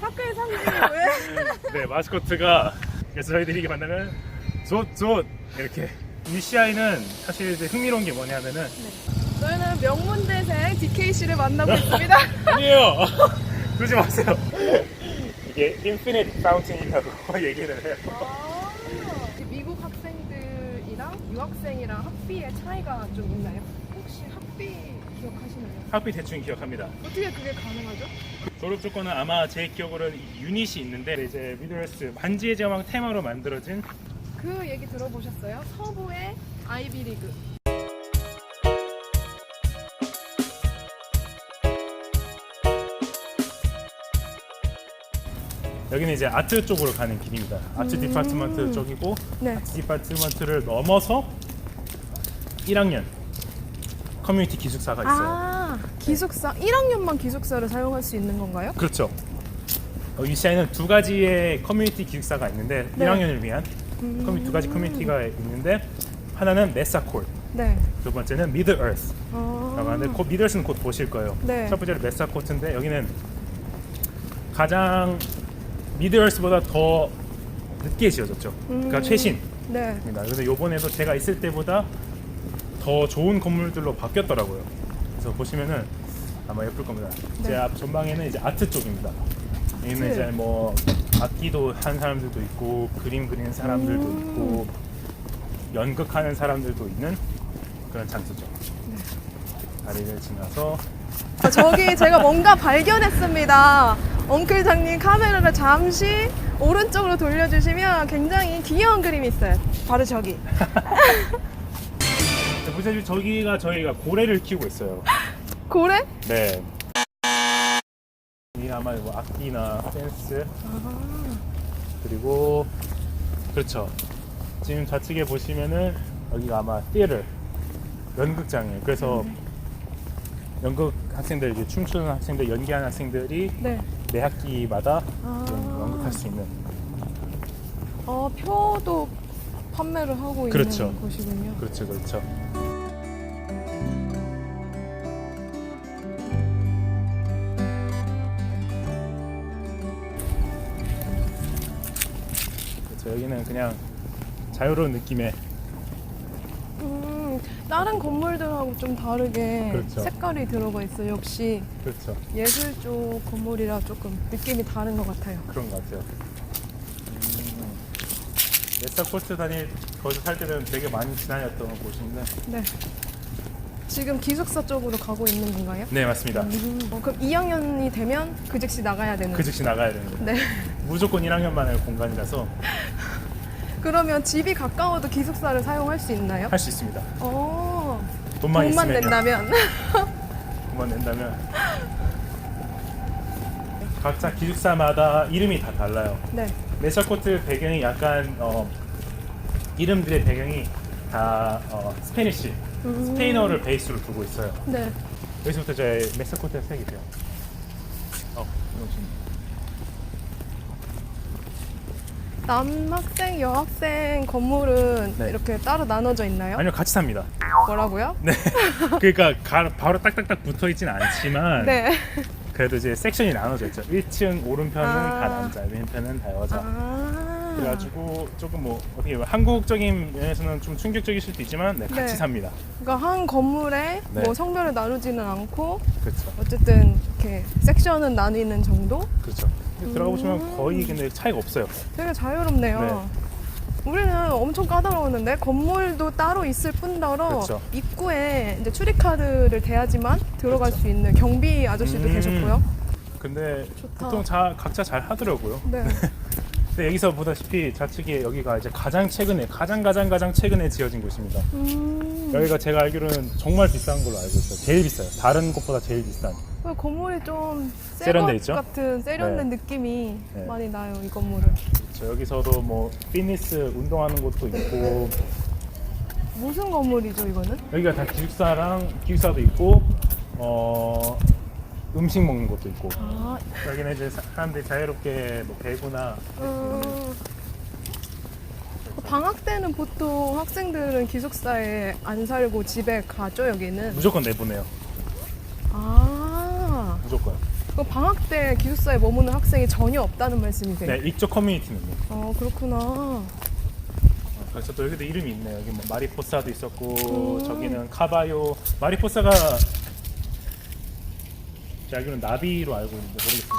학교의 상징이 왜? 네 마스코트가 그래서 저희들이 이게 만나면 조 이렇게 UCI는 사실 이제 흥미로운 게 뭐냐면은 저희는 명문대생 DKC를 만나고 있습니다. 아니에요 그러지 마세요 이게 인피니트 파운틴이라고 얘기를 해요 아, 미국 학생들이랑 유학생이랑 학비의 차이가 좀 있나요? 혹시 학비 기억하시나요? 학비 대충 기억합니다 어떻게 그게 가능하죠? 졸업 조건은 아마 제 기억으로는 유닛이 있는데 이제 미드웨스트 반지의 제왕 테마로 만들어진 그 얘기 들어보셨어요? 서부의 아이비리그. 여기는 이제 아트 쪽으로 가는 길입니다. 아트 음. 디파트먼트 쪽이고 네. 아트 디파트먼트를 넘어서 1학년 커뮤니티 기숙사가 있어요. 아, 기숙사. 1학년만 기숙사를 사용할 수 있는 건가요? 그렇죠. 어, UCI는 두 가지의 커뮤니티 기숙사가 있는데 네. 1학년을 위한 음. 커뮤- 두 가지 커뮤니티가 있는데 하나는 메사콜, 네. 두 번째는 미드 어스. 아. 라고 하는데 곧 미드 어스는 곧 보실 거예요. 네. 첫 번째는 메사코트인데 여기는 가장 미드 어스보다 더 늦게 지어졌죠. 그러니까 음. 최신. 네. 근데 요번에도 제가 있을 때보다 더 좋은 건물들로 바뀌었더라고요. 그래서 보시면은 아마 예쁠 겁니다. 네. 제앞 전방에는 이제 아트 쪽입니다. 여기는 아트. 이제 뭐 악기도 한 사람들도 있고 그림 그리는 사람들도 음. 있고 연극하는 사람들도 있는 그런 장소죠. 네. 다리를 지나서 아, 저기 제가 뭔가 발견했습니다. 엉클 장님 카메라를 잠시 오른쪽으로 돌려주시면 굉장히 귀여운 그림이 있어요. 바로 저기. 보시다시피 저기가 저희가 고래를 키우고 있어요. 고래? 네. 이 아마 뭐 악기나 댄스 아, 그리고 그렇죠. 지금 좌측에 보시면은 여기가 아마 theater 연극장이에요. 그래서 연극 학생들 이제 춤추는 학생들 연기하는 학생들이 네. 매 학기마다 아. 연- 연극할 수 있는 어, 표도 판매를 하고 있는 그렇죠. 곳이군요. 그렇죠, 그렇죠. 그렇죠. 여기는 그냥 자유로운 느낌의 음, 다른 건물들하고 좀 다르게 그렇죠. 색깔이 들어가 있어요. 역시 그렇죠. 예술 쪽 건물이라 조금 느낌이 다른 것 같아요. 그런 것 같아요. 음, 메사코트 다닐 거기서 살 때는 되게 많이 지나녔던 곳인데. 네. 지금 기숙사 쪽으로 가고 있는 건가요? 네 맞습니다. 음, 어, 그럼 2학년이 되면 그 즉시 나가야 되는 그 즉시 나가야 되는 거예요. 네. 무조건 1학년만의 공간이라서 그러면 집이 가까워도 기숙사를 사용할 수 있나요? 할 수 있습니다. 어, 돈만, 돈만 있으면요. 낸다면. 돈만 낸다면. 각자 기숙사마다 이름이 다 달라요. 네. 메사코트 배경이 약간 어, 이름들의 배경이 다 어, 스페니쉬, 음. 스페인어를 베이스로 두고 있어요. 네. 여기서부터 저의 메사코트의 색이세요. 어, 이거 지금 남학생, 여학생 건물은 네. 이렇게 따로 나눠져 있나요? 아니요 같이 삽니다. 뭐라고요? 네. 그러니까 가- 바로 딱딱딱 붙어 있진 않지만 네. 그래도 이제 섹션이 나눠져 있죠. 1층 오른편은 아. 다 남자, 왼편은 다 여자. 아. 그래가지고 조금 뭐 어떻게 보면 한국적인 면에서는 좀 충격적일 수도 있지만 네, 같이 네. 삽니다. 그러니까 한 건물에 네. 뭐 성별을 나누지는 않고 그렇죠. 어쨌든 이렇게 섹션은 나뉘는 정도? 그렇죠. 근데 들어가 보시면 음. 거의 근데 차이가 없어요. 되게 자유롭네요. 우리는 엄청 까다로웠는데 건물도 따로 있을 뿐더러 그렇죠. 입구에 이제 출입카드를 대야지만 들어갈 그렇죠. 수 있는 경비 아저씨도 음. 계셨고요. 근데 좋다. 보통 자, 각자 잘 하더라고요. 네. 근데 여기서 보다시피 좌측에 여기가 이제 가장 최근에 가장 가장 가장 최근에 지어진 곳입니다. 음. 여기가 제가 알기로는 정말 비싼 걸로 알고 있어요. 제일 비싸요. 다른 곳보다 제일 비싼. 그 건물이 좀 세련돼 있죠? 같은 세련된 느낌이 네. 많이 나요 이 건물은. 저 여기서도 뭐 피트니스 운동하는 곳도 있고 무슨 건물이죠 이거는? 여기가 다 기숙사랑 기숙사도 있고 어 음식 먹는 곳도 있고 아, 여기는 이제 사- 사람들이 자유롭게 뭐 배구나 음, 방학 때는 보통 학생들은 기숙사에 안 살고 집에 가죠 여기는. 무조건 내보내요. 아, 무조건. 그 방학 때 기숙사에 머무는 학생이 전혀 없다는 말씀이세요? 네, 이쪽 커뮤니티는요. 아 그렇구나. 어, 그래서 또 여기도 이름이 있네요. 여기 뭐 마리포사도 있었고 음. 저기는 카바요. 마리포사가 제가 알기로는 나비로 알고 있는데 모르겠습니다.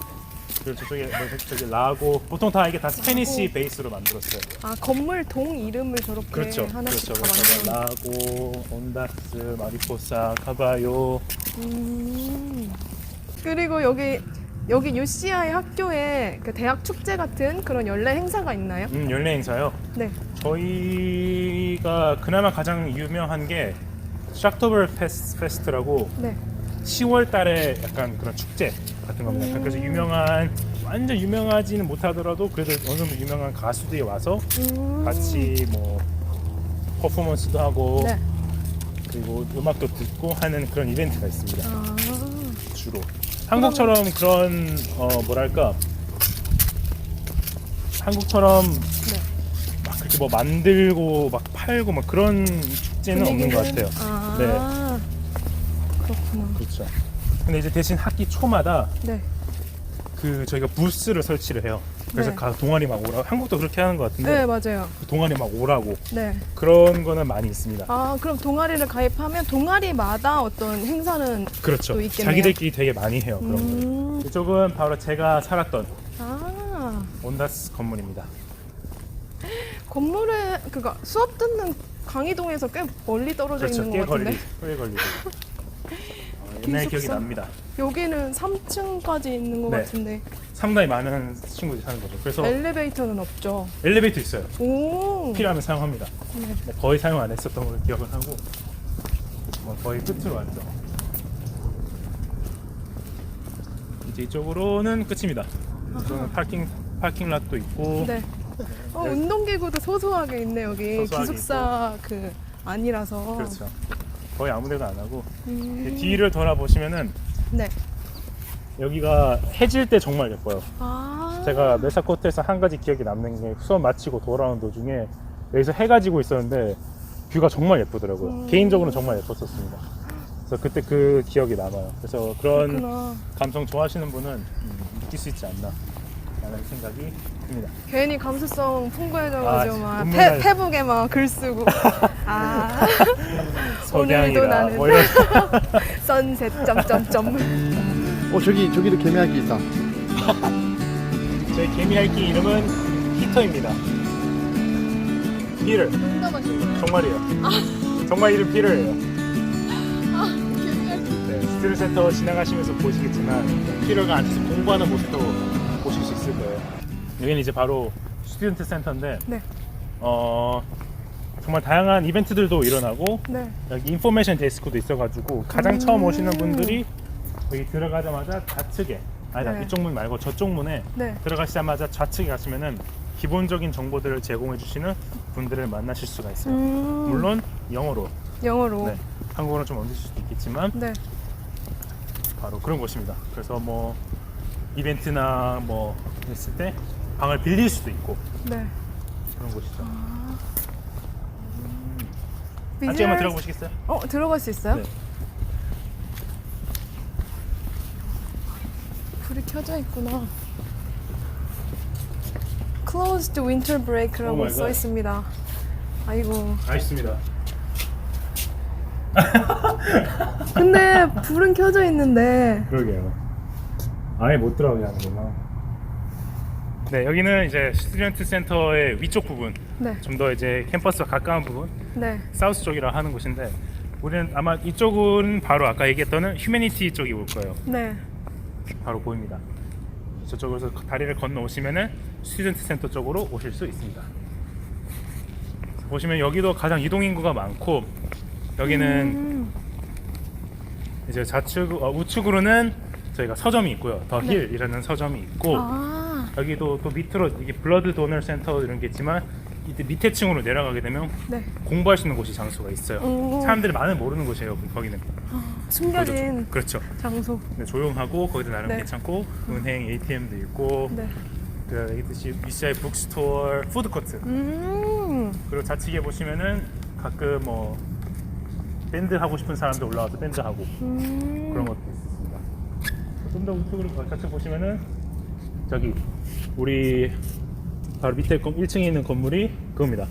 그리고 저쪽에 뭐 저기 라고 보통 다 이게 다 스페니시. 베이스로 만들었어요. 아 건물 동 이름을 저렇게 그렇죠. 하나씩 그렇죠. 다 그래서 만들어. 라고, 온다스, 마리포사, 카바요. 음. 그리고 여기 여기 UCI 학교에 그 대학 축제 같은 그런 연례 행사가 있나요? 음, 연례 행사요. 네. 저희가 그나마 가장 유명한 게 페스, 페스트라고 네. 10월 달에 약간 그런 축제 같은 겁니다. 음. 그래서 유명한 완전 유명하지는 못하더라도 그래도 어느 정도 유명한 가수들이 와서 음. 같이 뭐 퍼포먼스도 하고 네. 그리고 음악도 듣고 하는 그런 이벤트가 있습니다. 아. 주로 한국처럼 그런 어 뭐랄까 한국처럼 네. 막 그렇게 뭐 만들고 막 팔고 막 그런 축제는 없는 것 같아요. 아. 네. 근데 이제 대신 학기 초마다 네. 그 저희가 부스를 설치를 해요. 그래서 네. 가 동아리 막 오라고 한국도 그렇게 하는 것 같은데 네, 맞아요. 그 동아리 막 오라고 네. 그런 거는 많이 있습니다. 아, 그럼 동아리를 가입하면 동아리마다 어떤 행사는 그렇죠. 또 있겠네요. 자기들끼리 되게 많이 해요 그런 거. 음. 이쪽은 바로 제가 살았던 아. 온다스 건물입니다. 건물에 그니까 수업 듣는 강의동에서 꽤 멀리 떨어져 그렇죠. 있는 꽤 것 같은데. 걸리, 꽤 걸리고. 어, 옛날 기억이 기숙사? 납니다. 여기는 3층까지 있는 것 네. 같은데 상당히 많은 친구들이 사는 거죠. 그래서 엘리베이터는 없죠. 엘리베이터 있어요. 오. 필요하면 사용합니다. 네. 근데 거의 사용 안 했었던 걸로 기억을 하고 뭐 거의 끝으로 왔죠. 이제 이쪽으로는 끝입니다. 이쪽은 파킹 파킹 랏도 있고 네. 어, 네. 운동기구도 소소하게 있네 여기 소소하게 기숙사 그 아니라서. 그렇죠. 거의 아무 데도 안 하고 음. 뒤를 돌아보시면은 네. 여기가 해질 때 정말 예뻐요. 아. 제가 메사코트에서 한 가지 기억이 남는 게 수업 마치고 돌아오는 도중에 여기서 해가 지고 있었는데 뷰가 정말 예쁘더라고요. 음. 개인적으로 정말 예뻤었습니다. 그래서 그때 그 기억이 남아요. 그래서 그런 그렇구나. 감성 좋아하시는 분은 음, 느낄 수 있지 않나 라는 생각이 듭니다. 괜히 감수성 풍부해져가지고 아, 막 눈물 페, 날- 페북에 막 글 쓰고 아 석양이라 나는- 뭐 이런 선셋 점점점 어 저기 저기도 개미할기 있다. 저희 개미 할기 이름은 히터입니다. 피를 정말이에요. 정말 이름 피를예요. 네, 스트릿 센터 지나가시면서 보시겠지만 피러가 앉아서 공부하는 모습도. 여기는 이제 바로 스튜던트 센터인데 네. 어, 정말 다양한 이벤트들도 일어나고 네. 여기 인포메이션 데스크도 있어가지고 가장 음. 처음 오시는 분들이 여기 들어가자마자 좌측에 아니다 네. 이쪽 문 말고 저쪽 문에 네. 들어가시자마자 좌측에 가시면은 기본적인 정보들을 제공해 주시는 분들을 만나실 수가 있어요. 음, 물론 영어로 영어로 네, 한국어로 좀 어려울 수도 있겠지만 네. 바로 그런 곳입니다. 그래서 뭐 이벤트나 뭐 했을 때 방을 빌릴 수도 있고 네. 그런 곳이죠. 안쪽에 한번 들어가 보시겠어요? 어 들어갈 수 있어요? 네. 불이 켜져 있구나. Closed winter Oh break라고 my 써 God. 있습니다. 아이고. 다 있습니다. 근데 불은 켜져 있는데. 그러게요. 아예 못 들어가게 하는구나. 네, 여기는 이제 스튜던트 센터의 위쪽 부분, 네. 좀 더 이제 캠퍼스와 가까운 부분, 네. 사우스 쪽이라 하는 곳인데, 우리는 아마 이쪽은 바로 아까 얘기했던 휴메니티 쪽이 올 거예요. 네. 바로 보입니다. 저쪽에서 다리를 건너 오시면은 스튜던트 센터 쪽으로 오실 수 있습니다. 보시면 여기도 가장 이동 인구가 많고, 여기는 음, 이제 좌측, 어, 우측으로는 저희가 서점이 있고요. 더 네. 힐이라는 서점이 있고, 아. 여기도 또 밑으로 이게 블러드 도너 센터 이런 게 있지만 이때 밑에 층으로 내려가게 되면 네. 공부할 수 있는 곳이 장소가 있어요. 오. 사람들이 많은 모르는 곳이에요. 거기는. 숨겨진 그렇죠. 장소. 근데 조용하고 거기도 나름 네. 괜찮고 은행 ATM도 있고 네. 그 얘기듯이 UCI 북스토어 푸드코트 음. 그리고 좌측에 보시면은 가끔 뭐 밴드 하고 싶은 사람들 올라와서 밴드 하고 음. 그런 것도 있습니다. 좀 더 우측으로 같이 보시면은 저기 우리 바로 밑에 건 1층에 있는 건물이 그겁니다.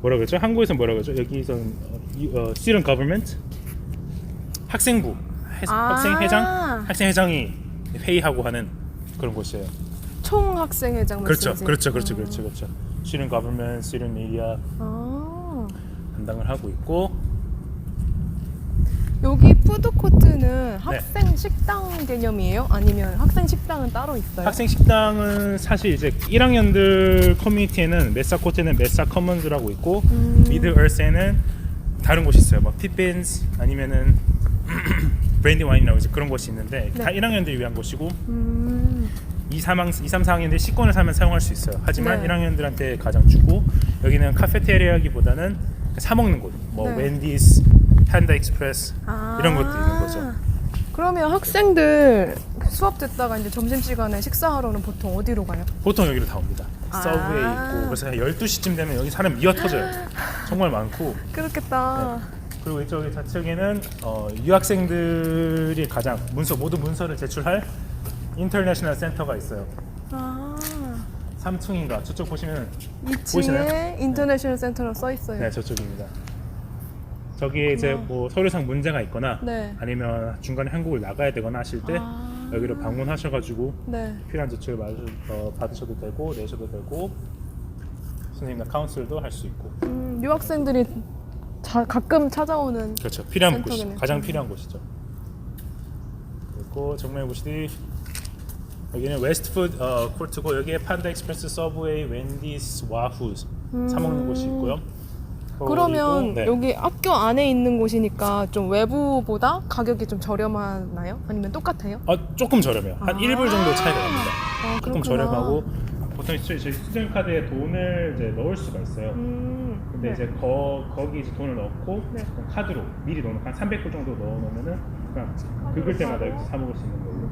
뭐라 그러죠? 한국에서 뭐라 그러죠? 여기서는 어, 이- 어, student government 학생부 해- 아. 학생 회장 학생 회장이 회의하고 하는 그런 곳이에요. 총 학생 회장 그렇죠, 말씀이세요? 그렇죠, 그렇죠, 아. 그렇죠, 그렇죠. student government, student media 아. 담당을 하고 있고 여기 푸드코트는 네. 학생 식당 개념이에요? 아니면 학생 식당은 따로 있어요? 학생 식당은 사실 이제 1학년들 커뮤니티에는 메사 코트는 메사 커먼즈라고 있고 음. 미드 얼스에는 다른 곳이 있어요. 막 피핀스 아니면은 브랜디 와인이라고 이제 그런 곳이 있는데 네. 다 1학년들 위한 곳이고 음. 2, 3, 2, 3, 4학년들 식권을 사면 사용할 수 있어요. 하지만 네. 1학년들한테 가장 주고 여기는 카페테리아기보다는 사 먹는 곳, 뭐 네. 웬디스, 판다 익스프레스 아. 이런 것도 있는 거죠. 그러면 학생들 수업 듣다가 이제 점심시간에 식사하러는 보통 어디로 가요? 보통 여기로 다 옵니다. 아. 서브웨이 있고 그래서 한 12시쯤 되면 여기 사람 미어 터져요. 정말 많고 그렇겠다. 그리고 이쪽에 좌측에는 어, 유학생들이 가장 문서 모두 문서를 제출할 인터내셔널 센터가 있어요. 아. 3층인가 저쪽 보시면 2층에 보이시나요? 인터내셔널 센터라고 써 있어요. 네 저쪽입니다. 저기에 이제 뭐 서류상 문제가 있거나 네. 아니면 중간에 한국을 나가야 되거나 하실 때 아. 여기로 방문하셔가지고 네. 필요한 제출 어, 받으셔도 되고 내셔도 되고 선생님과 카운슬도 할 수 있고 음, 유학생들이 자, 가끔 찾아오는 그렇죠 필요한 센터겠네요. 곳이 가장 필요한 곳이죠. 그리고 정말 보시듯이 여기는 웨스트푸드 어, 코트고 여기에 판다 익스프레스, 서브웨이, 웬디스, 와후스 사 먹는 곳이 있고요. 음. 그러면 네. 여기 학교 안에 있는 곳이니까 좀 외부보다 가격이 좀 저렴하나요? 아니면 똑같아요? 어, 조금 저렴해요. 한 아. 1불 정도 차이가 납니다. 아, 조금 그렇구나. 저렴하고 보통 저희, 저희 스튜던트 카드에 돈을 이제 넣을 수가 있어요. 음, 근데 네. 이제 거, 거기 이제 돈을 넣고 네. 카드로 미리 넣어놓고 한 300불 정도 넣어놓으면은 그냥 긁을 때마다 여기서 사 먹을 수 있는 걸로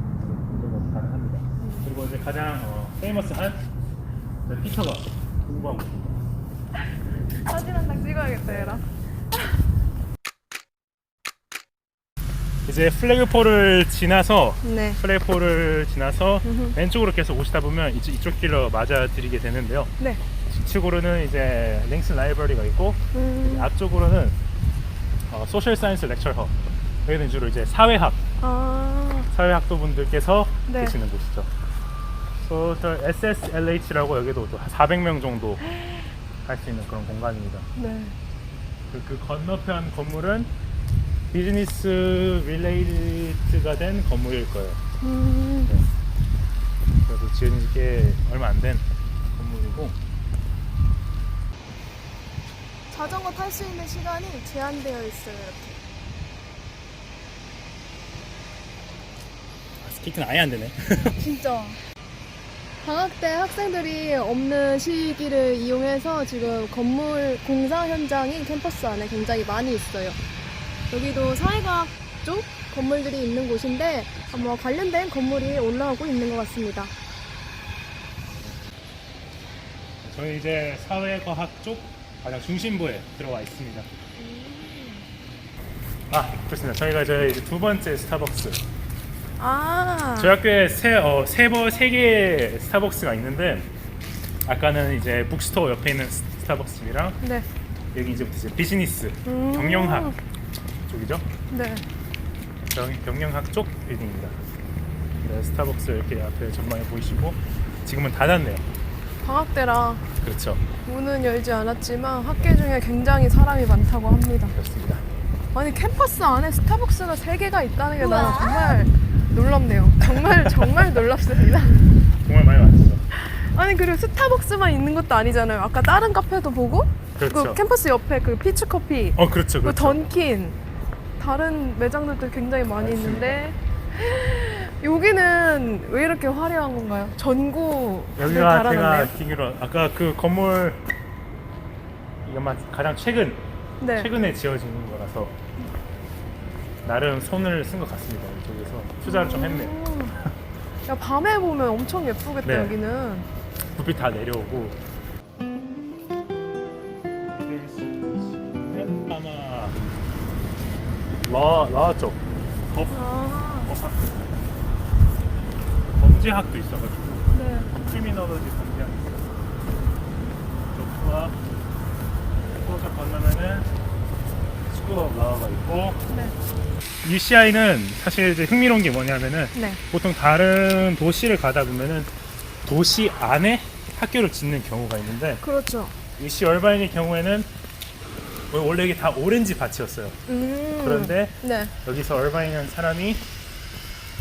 그런 것도 가능합니다. 음. 그리고 이제 가장 어, 페이머스한 네, 피터가 공부한 곳입니다. 사진 한 장 찍어야겠다, 얘랑. 이제 플래그폴을 지나서 네. 플래그폴을 지나서 음흠. 왼쪽으로 계속 오시다 보면 이쪽, 이쪽 길로 맞아 드리게 되는데요. 네. 좌측으로는 이제 랭슨 라이브러리가 있고 음, 앞쪽으로는 어, 소셜 사이언스 렉처 허 여기는 주로 이제 사회학 아, 사회학도 분들께서 네. 계시는 곳이죠. 소셜 SSLH라고 여기도 또 400명 정도 할 수 있는 그런 공간입니다. 네. 그, 그 건너편 건물은 비즈니스 릴레이트가 된 건물일 거예요. 음, 그래서 지은 지 얼마 안 된 건물이고 자전거 탈 수 있는 시간이 제한되어 있어요, 이렇게. 아, 스케이트는 아예 안 되네. 진짜. 방학 때 학생들이 없는 시기를 이용해서 지금 건물 공사 현장이 캠퍼스 안에 굉장히 많이 있어요. 여기도 사회과학 쪽 건물들이 있는 곳인데 아마 관련된 건물이 올라오고 있는 것 같습니다. 저희 이제 사회과학 쪽 가장 중심부에 들어와 있습니다. 아 그렇습니다. 저희가 이제 이제 두 번째 스타벅스. 아, 저희 학교에 세, 어, 세, 번, 세 개의 스타벅스가 있는데 아까는 이제 북스토어 옆에 있는 스- 스타벅스랑 네. 여기 이제부터 이제 비즈니스 음. 경영학 쪽이죠. 네. 경, 경영학 쪽 빌딩입니다. 네, 스타벅스 이렇게 앞에 전망에 보이시고 지금은 닫았네요. 방학 때라 그렇죠. 문은 열지 않았지만 학교 중에 굉장히 사람이 많다고 합니다. 그렇습니다. 아니 캠퍼스 안에 스타벅스가 세 개가 있다는 게 나는 정말 놀랍네요. 정말 정말 놀랍습니다. 정말 많이 왔죠. 아니 그리고 스타벅스만 있는 것도 아니잖아요. 아까 다른 카페도 보고 그렇죠. 그 캠퍼스 옆에 그 피치 커피, 어 그렇죠. 그 그렇죠. 던킨 다른 매장들도 굉장히 많이. 있는데 여기는 왜 이렇게 화려한 건가요? 전구 여기가 제가 달아놨네요. 듣기로 아까 그 건물 이것만 가장 최근 네. 최근에 지어진 거라서 나름 손을 쓴 것 같습니다. 이쪽에서 투자를 좀 했네요. 음. 야 밤에 보면 엄청 예쁘겠다 네. 여기는. 불빛 다 내려오고 아마 라, 라 쪽. 법, 아. 법 학교. 경제학도 있어가지고 네. 크리미널로지 공부하는 쪽과 그쪽 건너면은 오브 라가 있고 네. UCI는 사실 이제 흥미로운 게 뭐냐면은 네. 보통 다른 도시를 가다 보면은 도시 안에 학교를 짓는 경우가 있는데 그렇죠. UC 얼바인의 경우에는 원래 이게 다 오렌지 밭이었어요. 음. 그런데 네. 여기서 얼바인은 사람이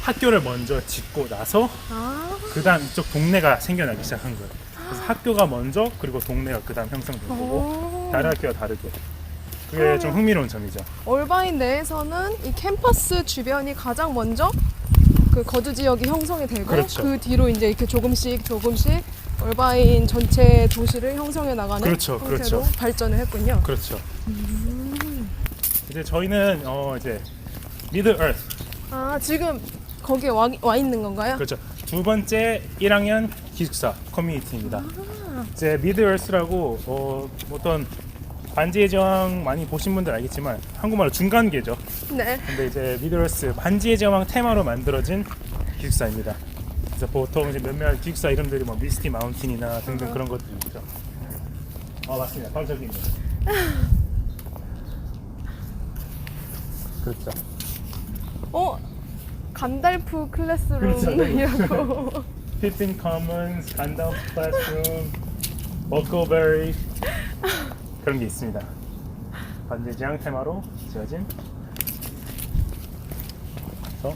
학교를 먼저 짓고 나서 아. 그다음 이쪽 동네가 생겨나기 시작한 거예요. 그래서 학교가 먼저 그리고 동네가 그다음 형성된 거고 오. 다른 학교와 다르게 그게 그러면- 좀 흥미로운 점이죠. 얼바인 내에서는 이 캠퍼스 주변이 가장 먼저 그 거주 지역이 형성이 되고 그렇죠. 그 뒤로 이제 이렇게 조금씩 조금씩 얼바인 전체 도시를 형성해 나가는 그렇죠, 형태로 그렇죠. 발전을 했군요. 그렇죠. 이제 저희는 어 이제 미드 얼스 아 지금 거기에 와, 와 있는 건가요? 그렇죠. 두 번째 1학년 기숙사 커뮤니티입니다. 아. 이제 미드 얼스라고 어 어떤 반지의 제왕 많이 보신 분들 알겠지만 한국말로 중간계죠. 네. 근데 이제 미드얼스 반지의 제왕 테마로 만들어진 기숙사입니다. 그래서 보통 이제 몇몇 기숙사 이름들이 뭐 미스티 마운틴이나 등등 그런 것들이죠. 아 맞습니다. 바로 저기 있네. 그렇죠. 어 간달프 그렇죠. 클래스룸이라고. 피핀 커먼스, 간다프 클래스룸, 버커베리 그런 게 있습니다. 제왕 테마로 지어진. 그래서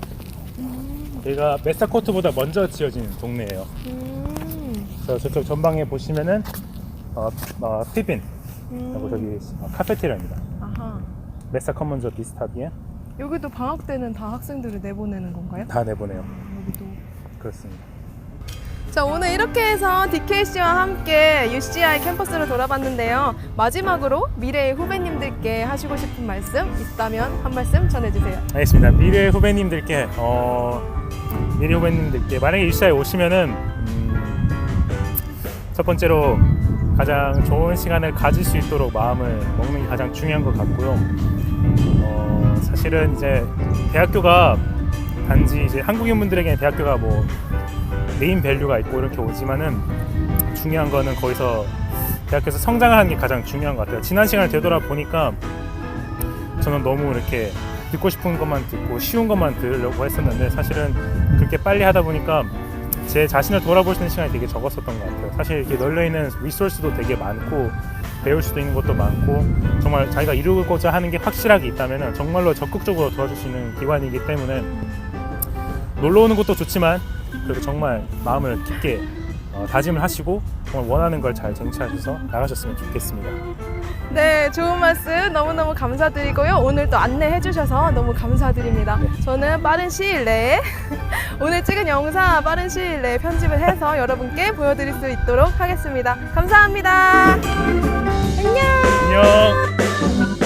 여기가 메사코트보다 먼저 지어진 동네예요. 음. 그래서 저쪽 전방에 보시면은 어, 어, 그리고 음. 저기 어, 카페테리아입니다. 아하. 메사 커먼즈 비슷하게 여기도 방학 때는 다 학생들을 내보내는 건가요? 다 내보내요. 여기도. 그렇습니다. 자 오늘 이렇게 해서 DKC와 함께 UCI 캠퍼스를 돌아봤는데요. 마지막으로 미래의 후배님들께 하시고 싶은 말씀 있다면 한 말씀 전해주세요. 알겠습니다. 미래 후배님들께 어, 미래 후배님들께 만약에 UCI 오시면은 음, 첫 번째로 가장 좋은 시간을 가질 수 있도록 마음을 먹는 게 가장 중요한 것 같고요. 어, 사실은 이제 대학교가 단지 이제 한국인 분들에게는 대학교가 뭐 메인 밸류가 있고 이렇게 오지만은 중요한 거는 거기서 대학교에서 성장을 하는 게 가장 중요한 것 같아요. 지난 시간을 되돌아 보니까 저는 너무 이렇게 듣고 싶은 것만 듣고 쉬운 것만 들으려고 했었는데 사실은 그렇게 빨리 하다 보니까 제 자신을 돌아볼 수 있는 시간이 되게 적었었던 것 같아요. 사실 이렇게 널려 있는 리소스도 되게 많고 배울 수도 있는 것도 많고 정말 자기가 이루고자 하는 게 확실하게 있다면 정말로 적극적으로 도와줄 수 있는 기관이기 때문에 놀러 오는 것도 좋지만 그래도 정말 마음을 깊게 어, 다짐을 하시고 정말 원하는 걸 잘 쟁취하셔서 나가셨으면 좋겠습니다. 네, 좋은 말씀 너무너무 감사드리고요. 오늘 또 안내해 주셔서 너무 감사드립니다. 저는 빠른 시일 내에 오늘 찍은 영상 빠른 시일 내에 편집을 해서 여러분께 보여드릴 수 있도록 하겠습니다. 감사합니다. 안녕. 안녕.